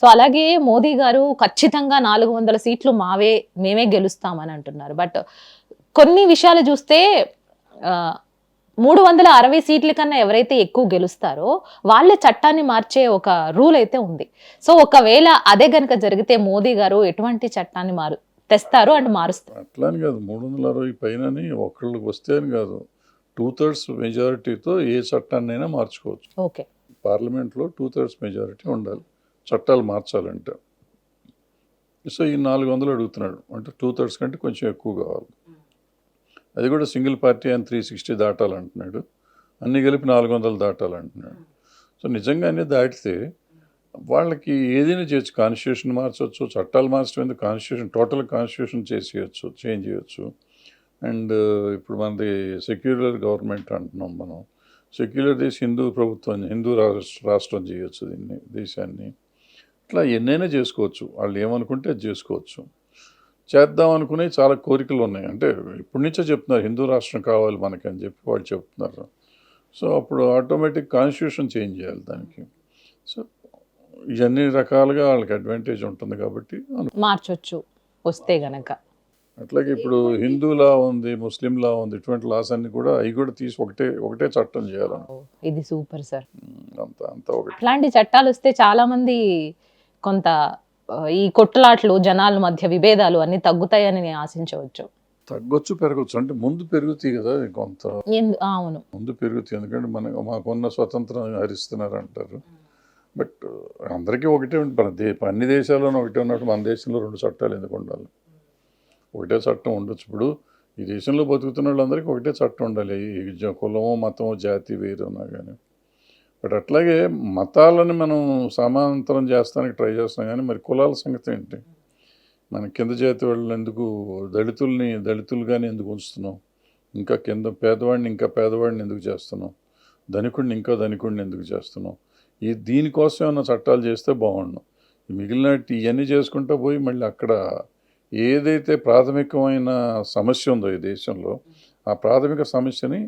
So అలాగే మోదీ గారు ఖచ్చితంగా నాలుగు వందల సీట్లు మావే మేమే గెలుస్తామని అంటున్నారు. బట్ కొన్ని విషయాలు చూస్తే మూడు వందల అరవై సీట్ల కన్నా ఎవరైతే ఎక్కువ గెలుస్తారో వాళ్ళే చట్టాన్ని మార్చే ఒక రూల్ అయితే ఉంది. సో ఒకవేళ అదే గనుక జరిగితే మోదీ గారు ఎటువంటి చట్టాన్ని మారు తెస్తారు అండ్ మారుస్తారు? అట్లా అని కాదు. మూడు వందల అరవై పైనని ఒకళ్ళకి వస్తే అని కాదు. టూ థర్డ్స్ మెజారిటీతో ఏ చట్టాన్నైనా మార్చుకోవచ్చు. ఓకే. పార్లమెంట్లో టూ థర్డ్స్ మెజారిటీ ఉండాలి. చట్టాలు మార్చాలంటే. సో ఈ నాలుగు వందలు అడుగుతున్నాడు. అంటే టూ థర్డ్స్ కంటే కొంచెం ఎక్కువ కావాలి. అది కూడా సింగిల్ పార్టీ అని త్రీ సిక్స్టీ దాటాలంటున్నాడు అన్ని కలిపి నాలుగు వందలు దాటాలంటున్నాడు సో నిజంగానే దాటితే వాళ్ళకి ఏదైనా చేయొచ్చు. కాన్స్టిట్యూషన్ మార్చవచ్చు చట్టాలు మార్చడం ఎందుకు? కాన్స్టిట్యూషన్ టోటల్ కాన్స్టిట్యూషన్ చేసేయచ్చు చేంజ్ చేయొచ్చు. అండ్ ఇప్పుడు మనది సెక్యులర్ గవర్నమెంట్ అంటున్నాం మనం. సెక్యులర్ దేశ హిందూ ప్రభుత్వం హిందూ రాష్ట్ర రాష్ట్రం చేయొచ్చు దీన్ని దేశాన్ని. ఇట్లా ఎన్నైనా చేసుకోవచ్చు. వాళ్ళు ఏమనుకుంటే అది చేసుకోవచ్చు. చేద్దాం అనుకునే చాలా కోరికలు ఉన్నాయి. అంటే ఇప్పటి నుంచే చెప్తున్నారు హిందూ రాష్ట్రం కావాలి మనకి అని చెప్పి వాళ్ళు చెప్తున్నారు. సో అప్పుడు ఆటోమేటిక్ కాన్స్టిట్యూషన్ చేంజ్ చేయాలి దానికి. సో ఇవన్నీ రకాలుగా వాళ్ళకి అడ్వాంటేజ్ ఉంటుంది కాబట్టి మార్చొచ్చు వస్తే గనక. అట్లాగే ఇప్పుడు హిందూ లా ఉంది ముస్లిం లా ఉంది ఇటువంటి లాస్ అన్ని కూడా అవి కూడా తీసి ఒకటే ఒకటే చట్టం చేయాలని ఓ, ఇది సూపర్ సార్ అంత అంతా ఒకటి. అట్లాంటి చట్టాలు వస్తే చాలా మంది కొంత ఈ కొట్టులాట్లు జనాల మధ్య విభేదాలు అన్ని తగ్గుతాయని నేను ఆశించవచ్చు. తగ్గొచ్చు పెరగచ్చు. అంటే ముందు పెరుగుతాయి కదా కొంత. అవును. ముందు పెరుగుతాయి. ఎందుకంటే మన మాకున్న స్వతంత్రం హరిస్తున్నారు అంటారు బట్ అందరికీ ఒకటే ఉంటుంది. అన్ని దేశాల్లోనూ ఒకటే ఉన్నట్టు మన దేశంలో రెండు చట్టాలు ఎందుకు ఉండాలి? ఒకటే చట్టం ఉండొచ్చు. ఇప్పుడు ఈ దేశంలో బతుకుతున్న వాళ్ళందరికీ ఒకటే చట్టం ఉండాలి. ఈ కులమో మతమో జాతి వేరు ఉన్నా కానీ బట్ అట్లాగే మతాలను మనం సమాంతరం చేస్తానికి ట్రై చేస్తున్నాం కానీ మరి కులాల సంగతి ఏంటి? మన కింద జాతి వాళ్ళని ఎందుకు దళితుల్ని దళితులుగానే ఎందుకు ఉంచుతున్నాం? ఇంకా కింద పేదవాడిని ఇంకా పేదవాడిని ఎందుకు చేస్తున్నాం? ధనికుడిని ఇంకా ధనికుడిని ఎందుకు చేస్తున్నాం? ఈ దీనికోసం ఏమైనా చట్టాలు చేస్తే బాగుండు. మిగిలిన ఇవన్నీ చేసుకుంటూ పోయి మళ్ళీ అక్కడ ఏదైతే ప్రాథమికమైన సమస్య ఉందో ఈ దేశంలో ఆ ప్రాథమిక సమస్యని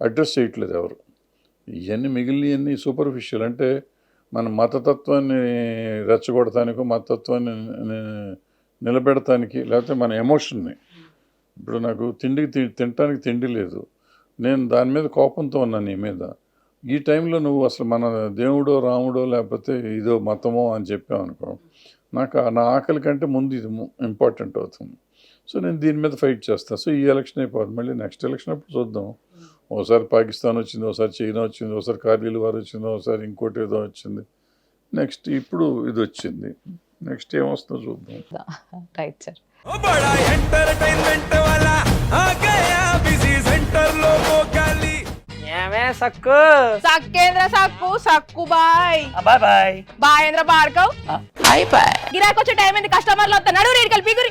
అడ్రస్ చేయట్లేదు ఎవరు. ఇవన్నీ మిగిలినవన్నీ సూపర్ఫిషియల్ అంటే మన మతతత్వాన్ని రెచ్చగొడటానికో మతత్వాన్ని నిలబెడటానికి లేకపోతే మన ఎమోషన్ని ఇప్పుడు నాకు తిండికి తి- తినటానికి తిండి లేదు. నేను దాని మీద కోపంతో ఉన్నాను నీ మీద. ఈ టైంలో నువ్వు అసలు మన దేవుడో రాముడో లేకపోతే ఇదో మతమో అని చెప్పావు అనుకో నాకు ఆ- నా ఆకలి కంటే ముందు ఇది ఇంపార్టెంట్ అవుతుంది. సో నేను దీని మీద ఫైట్ చేస్తాను సో ఈ ఎలక్షన్ అయిపోతుంది మళ్ళీ నెక్స్ట్ ఎలక్షన్ అప్పుడు చూద్దాం. ఒకసారి పాకిస్తాన్ వచ్చింది ఒకసారి చైనా వచ్చింది ఒకసారి కార్గిల్ వారు వచ్చింది ఒకసారి ఇంకోటి ఏదో వచ్చింది. నెక్స్ట్ ఇప్పుడు ఇది వచ్చింది. నెక్స్ట్ ఏమొస్తుందో చూద్దాం. సక్కు? సక్కేంద్ర సక్కు సక్కు బాయ్. Bye bye. బాయేంద్ర బార్కవ్ బాయ్ బాయ్. గిరాకొచ్చే టైం ఏంది? కస్టమర్లు వద్ద నడు రేడికల్ పిగురి